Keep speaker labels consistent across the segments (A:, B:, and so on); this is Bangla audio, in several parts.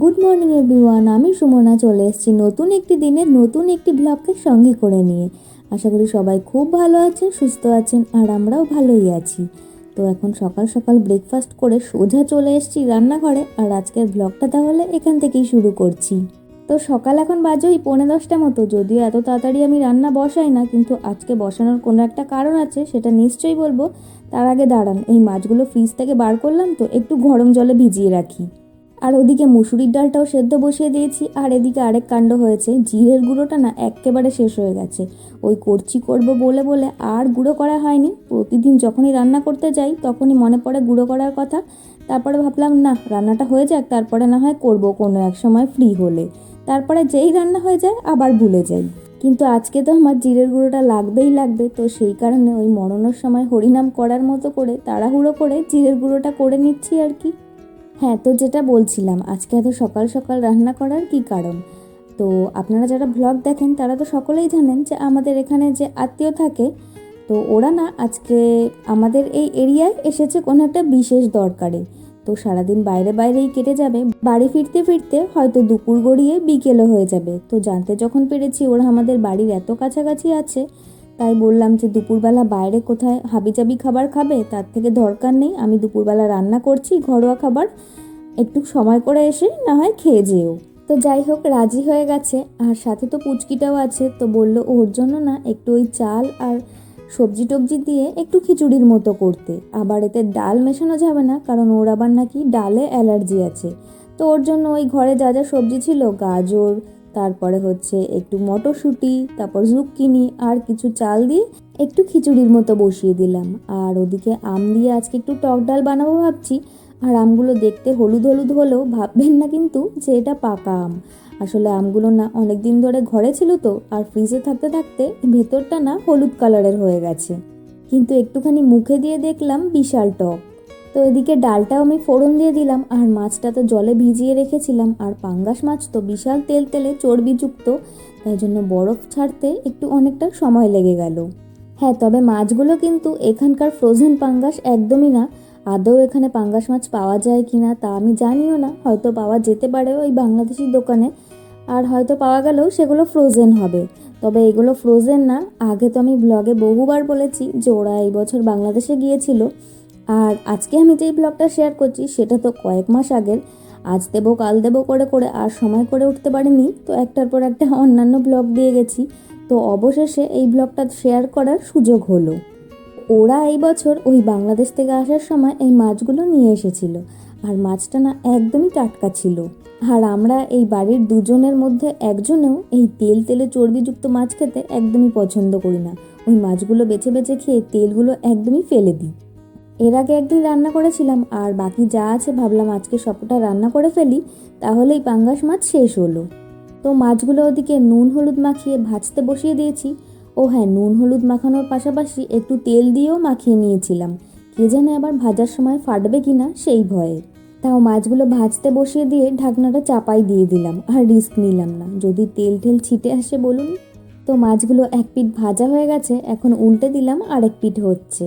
A: গুড মর্নিং এভরিওয়ান আমি সুমনা চলে এসেছি নতুন একটি দিনের নতুন একটি ব্লগকে সঙ্গে করে নিয়ে। আশা করি সবাই খুব ভালো আছেন, সুস্থ আছেন, আর আমরাও ভালোই আছি। তো এখন সকাল সকাল ব্রেকফাস্ট করে সোজা চলে এসেছি রান্নাঘরে, আর আজকের ব্লগটা তাহলে এখান থেকেই শুরু করছি। তো সকাল এখন বাজে ওই পৌনে দশটা মতো, যদিও এত তাড়াতাড়ি আমি রান্না বসাই না, কিন্তু আজকে বসানোর কোনো একটা কারণ আছে, সেটা নিশ্চয়ই বলব। তার আগে দাঁড়ান, এই মাছগুলো ফ্রিজ থেকে বার করলাম তো, একটু গরম জলে ভিজিয়ে রাখি। আর ওদিকে মুসুরির ডালটাও সেদ্ধ বসিয়ে দিয়েছি, আর এদিকে আরেক কাণ্ড হয়েছে, জিরের গুঁড়োটা না একেবারে শেষ হয়ে গেছে। ওই করছি করব বলে বলে আর গুঁড়ো করা হয়নি, প্রতিদিন যখনই রান্না করতে যাই তখনই মনে পড়ে গুঁড়ো করার কথা। তারপরে ভাবলাম, না, রান্নাটা হয়ে যাক, তারপরে না হয় করব কোনো এক সময় ফ্রি হলে। তারপরে যেই রান্না হয়ে যায় আবার ভুলে যাই। কিন্তু আজকে তো আমার জিরের গুঁড়োটা লাগবেই লাগবে, তো সেই কারণে ওই মরণের সময় হরিনাম করার মতো করে তাড়াহুড়ো করে জিরের গুঁড়োটা করে নিচ্ছি আর কি। হ্যাঁ তো যেটা বলছিলাম, আজকে এত সকাল সকাল রান্না করার কি কারণ? তো আপনারা যারা ব্লগ দেখেন, তারা তো সকলেই জানেন যে আমাদের এখানে যে আত্মীয় থাকে, তো ওরা না আজকে আমাদের এই এরিয়ায় এসেছে কোনো একটা বিশেষ দরকারে। তো সারাদিন বাইরে বাইরেই কেটে যাবে, বাড়ি ফিরতে ফিরতে হয়তো দুপুর গড়িয়ে বিকেলও হয়ে যাবে। তো জানতে যখন পেরেছি ওরা আমাদের বাড়ির এত কাছাকাছি আছে তাই বললাম যে দুপুরবেলা বাইরে কোথায় হাবিজাবি খাবার খাবে, তার থেকে দরকার নেই, আমি দুপুরবেলা রান্না করছি ঘরোয়া খাবার, একটু সময় করে এসে না হয় খেয়ে যেও। তো যাই হোক, রাজি হয়ে গেছে। আর সাথে তো পুচকিটাও আছে, তো বলল ওর জন্য না একটু ওই চাল আর সবজি টবজি দিয়ে একটু খিচুড়ির মতো করতে। আবার এতে ডাল মেশানো যাবে না, কারণ ওর আবার নাকি ডালে অ্যালার্জি আছে। তো ওর জন্য ওই ঘরে যা যা সবজি ছিল, গাজর তারপরে হচ্ছে একটু মটরশুঁটি, তারপর জুক্কিনি আর কিছু চাল দিয়ে একটু খিচুড়ির মতো বসিয়ে দিলাম। আর ওদিকে আম দিয়ে আজকে একটু টক ডাল বানাবো ভাবছি। আর আমগুলো দেখতে হলুদ হলুদ হলেও ভাববেন না কিন্তু যে এটা পাকা আম। আসলে আমগুলো না অনেক দিন ধরে ঘরে ছিল তো, আর ফ্রিজে থাকতে থাকতে ভেতরটা না হলুদ কালারের হয়ে গেছে। কিন্তু একটুখানি মুখে দিয়ে দেখলাম বিশাল টক। তো এদিকে ডালটাও আমি ফোড়ন দিয়ে দিলাম, আর মাছটা তো জলে ভিজিয়ে রেখেছিলাম, আর পাঙ্গাস মাছ তো বিশাল তেল তেলে চর্বিযুক্ত, তাই জন্য বরফ ছাড়তে একটু অনেকটা সময় লেগে গেল। হ্যাঁ তবে মাছগুলো কিন্তু এখানকার ফ্রোজেন পাঙ্গাস একদমই না, আদৌ এখানে পাঙ্গাস মাছ পাওয়া যায় কি না তা আমি জানিও না, হয়তো পাওয়া যেতে পারে ওই বাংলাদেশি দোকানে, আর হয়তো পাওয়া গেলেও সেগুলো ফ্রোজেন হবে। তবে এগুলো ফ্রোজেন না, আগে তো আমি ব্লগে বহুবার বলেছি যে ওরা এই বছর বাংলাদেশে গিয়েছিল আর আজকে আমি যেই ব্লগটা শেয়ার করছি সেটা তো কয়েক মাস আগের। আজ দেবো, কাল দেবো করে করে আর সময় করে উঠতে পারিনি। তো একটার পর একটা অন্যান্য ব্লগ দিয়ে গেছি। তো অবশেষে এই ব্লগটা শেয়ার করার সুযোগ হলো। ওরা এই বছর ওই বাংলাদেশ থেকে আসার সময় এই মাছগুলো নিয়ে এসেছিল। আর মাছটা না একদমই টাটকা ছিল। আর আমরা এই বাড়ির দুজনের মধ্যে একজনেও এই তেল তেলে চর্বিযুক্ত মাছ খেতে একদমই পছন্দ করি না। ওই মাছগুলো বেছে বেছে খেয়ে তেলগুলো একদমই ফেলে দিই। এর আগে একদিন রান্না করেছিলাম, আর বাকি যা আছে ভাবলাম আজকে সবটা রান্না করে ফেলি, তাহলেই পাঙ্গাস মাছ শেষ হলো। তো মাছগুলো ওদিকে নুন হলুদ মাখিয়ে ভাজতে বসিয়ে দিয়েছি। ও হ্যাঁ নুন হলুদ মাখানোর পাশাপাশি একটু তেল দিয়েও মাখিয়ে নিয়েছিলাম। কে জানে আবার ভাজার সময় ফাটবে কি না সেই ভয়ে। তাও মাছগুলো ভাজতে বসিয়ে দিয়ে ঢাকনাটা চাপাই দিয়ে দিলাম, আর রিস্ক নিলাম না। যদি তেল টেল ছিটে আসে বলুন। তো মাছগুলো এক পিঠ ভাজা হয়ে গেছে, এখন উল্টে দিলাম আরেক পিঠ হচ্ছে।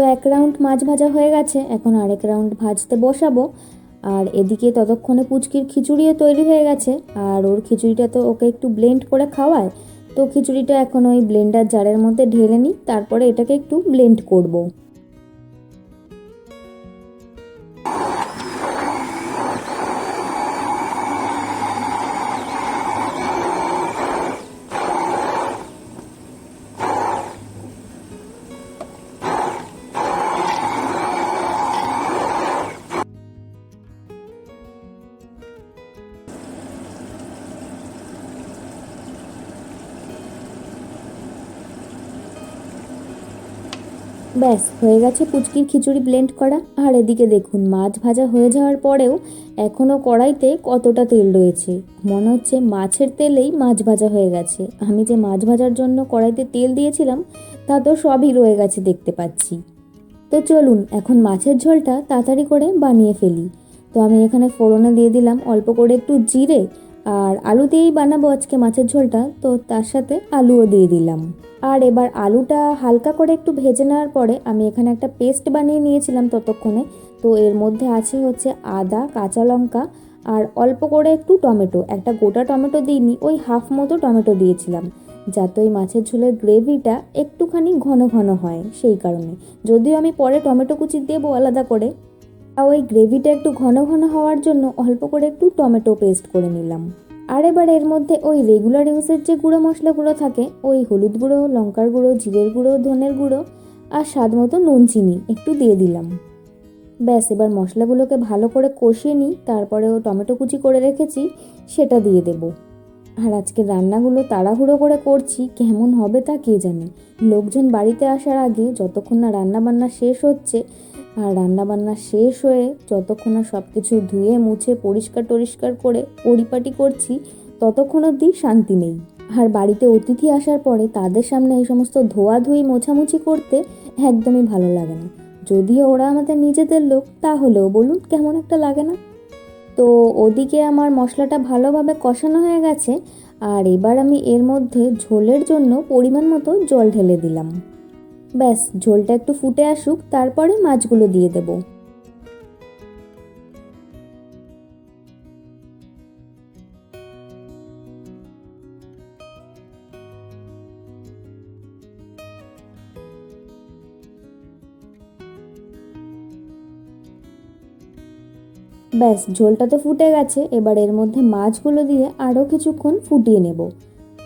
A: তো এক রাউন্ড মাছ ভাজা হয়ে গেছে, এখন আরেক রাউন্ড ভাজতে বসাবো আর এদিকে ততক্ষণে পুচকির খিচুড়িও তৈরি হয়ে গেছে, আর ওর খিচুড়িটা তো ওকে একটু ব্লেন্ড করে খাওয়ায়, তো খিচুড়িটা এখন ওই ব্লেন্ডার জারের মধ্যে ঢেলে নিই, তারপরে এটাকে একটু ব্লেন্ড করব। ব্যাস, হয়ে গেছে পুচকির খিচুড়ি ব্লেন্ড করা। আর এদিকে দেখুন, মাছ ভাজা হয়ে যাওয়ার পরেও এখনও কড়াইতে কতটা তেল রয়েছে। মনে হচ্ছে মাছের তেলেই মাছ ভাজা হয়ে গেছে। আমি যে মাছ ভাজার জন্য কড়াইতে তেল দিয়েছিলাম, তা তো সবই রয়ে গেছে দেখতে পাচ্ছি। তো চলুন, এখন মাছের ঝোলটা তাড়াতাড়ি করে বানিয়ে ফেলি। তো আমি এখানে ফোড়নে দিয়ে দিলাম অল্প করে একটু জিরে আর আলু দিয়েই বানাবো আজকে মাছের ঝোলটা, তো তার সাথে আলুও দিয়ে দিলাম। আর এবার আলুটা হালকা করে একটু ভেজে নেওয়ার পরে আমি এখানে একটা পেস্ট বানিয়ে নিয়েছিলাম ততক্ষণে, তো এর মধ্যে আছে হচ্ছে আদা, কাঁচা লঙ্কা আর অল্প করে একটু টমেটো। একটা গোটা টমেটো দিইনি, ওই হাফ মতো টমেটো দিয়েছিলাম, যাতে ওই মাছের ঝোলের গ্রেভিটা একটুখানি ঘন ঘন হয় সেই কারণে। যদিও আমি পরে টমেটো কুচি দেবো আলাদা করে ওই গ্রেভিটা একটু ঘন ঘন হওয়ার জন্য অল্প করে একটু টমেটো পেস্ট করে নিলাম। আর এবার এর মধ্যে ওই রেগুলার ইউজের যে গুঁড়ো মশলাগুলো থাকে, ওই হলুদ গুঁড়ো, লঙ্কার গুঁড়ো, জিরের গুঁড়ো, ধনের গুঁড়ো আর স্বাদ মতো নুন, চিনি একটু দিয়ে দিলাম। ব্যাস, এবার মশলাগুলোকে ভালো করে কষিয়ে নিই, তারপরে ও টমেটো কুচি করে রেখেছি, সেটা দিয়ে দেব। আর আজকে রান্নাগুলো তাড়াহুড়ো করে করছি, কেমন হবে তা কে জানে? লোকজন বাড়িতে আসার আগে যতক্ষণ না রান্না বান্না শেষ হচ্ছে আর রান্না বান্না শেষ হয়ে যতক্ষণ না সব কিছু ধুয়ে, মুছে, পরিষ্কার টরিষ্কার করে পরিপাটি করছি, ততক্ষণ অবধি শান্তি নেই। আর বাড়িতে অতিথি আসার পরে তাদের সামনে এই সমস্ত ধোয়াধুয়ি, মোছামুছি করতে একদমই ভালো লাগে না। যদিও ওরা আমাদের নিজেদের লোক, তাহলেও বলুন কেমন একটা লাগে না। তো ওদিকে আমার মশলাটা ভালোভাবে কষানো হয়ে গেছে, আর এবার আমি এর মধ্যে ঝোলের জন্য পরিমাণ মতো জল ঢেলে দিলাম। ব্যাস, ঝোলটা একটু ফুটে আসুক, তারপরে মাছগুলো দিয়ে দেবো। ব্যাস, ঝোলটা তো ফুটে গেছে, এবার এর মধ্যে মাছগুলো দিয়ে আরও কিছুক্ষণ ফুটিয়ে নেব।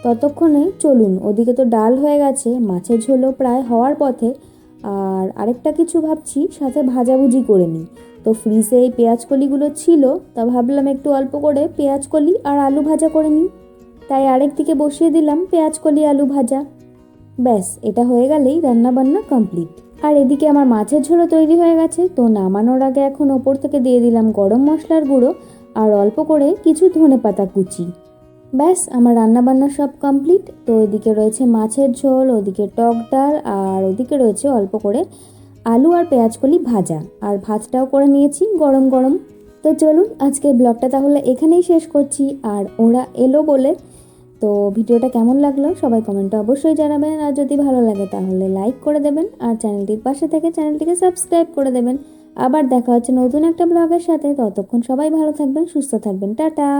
A: ততক্ষণে চলুন, ওদিকে তো ডাল হয়ে গেছে, মাছের ঝোলও প্রায় হওয়ার পথে। আর আরেকটা কিছু ভাবছি, সাথে ভাজাভুজি করে নিই। তো ফ্রিজে এই পেঁয়াজ কলিগুলো ছিল, তা ভাবলাম একটু অল্প করে পেঁয়াজ কলি আর আলু ভাজা করে নিই। তাই আরেক দিকে বসিয়ে দিলাম পেঁয়াজ কলি আলু ভাজা। ব্যাস, এটা হয়ে গেলেই রান্না বান্না কমপ্লিট। আর এদিকে আমার মাছের ঝোলও তৈরি হয়ে গেছে, তো নামানোর আগে এখন ওপর থেকে দিয়ে দিলাম গরম মশলার গুঁড়ো আর অল্প করে কিছু ধনে পাতা কুচি। ব্যাস, আমার রান্নাবান্না সব কমপ্লিট তো এদিকে রয়েছে মাছের ঝোল ওদিকে টক ডাল, আর ওদিকে রয়েছে অল্প করে আলু আর পেঁয়াজ কলি ভাজা। আর ভাতটাও করে নিয়েছি গরম গরম। তো চলুন, আজকের ব্লগটা তাহলে এখানেই শেষ করছি। আর ওরা এলো বলে। তো ভিডিওটা কেমন লাগল সবাই কমেন্টে অবশ্যই জানাবেন। আর যদি ভালো লাগে তাহলে লাইক করে দেবেন। আর চ্যানেলটির পাশে থেকে চ্যানেলটিকে সাবস্ক্রাইব করে দেবেন। আবার দেখা হচ্ছে নতুন একটা ব্লগের সাথে। ততক্ষণ সবাই ভালো থাকবেন, সুস্থ থাকবেন। টাটা!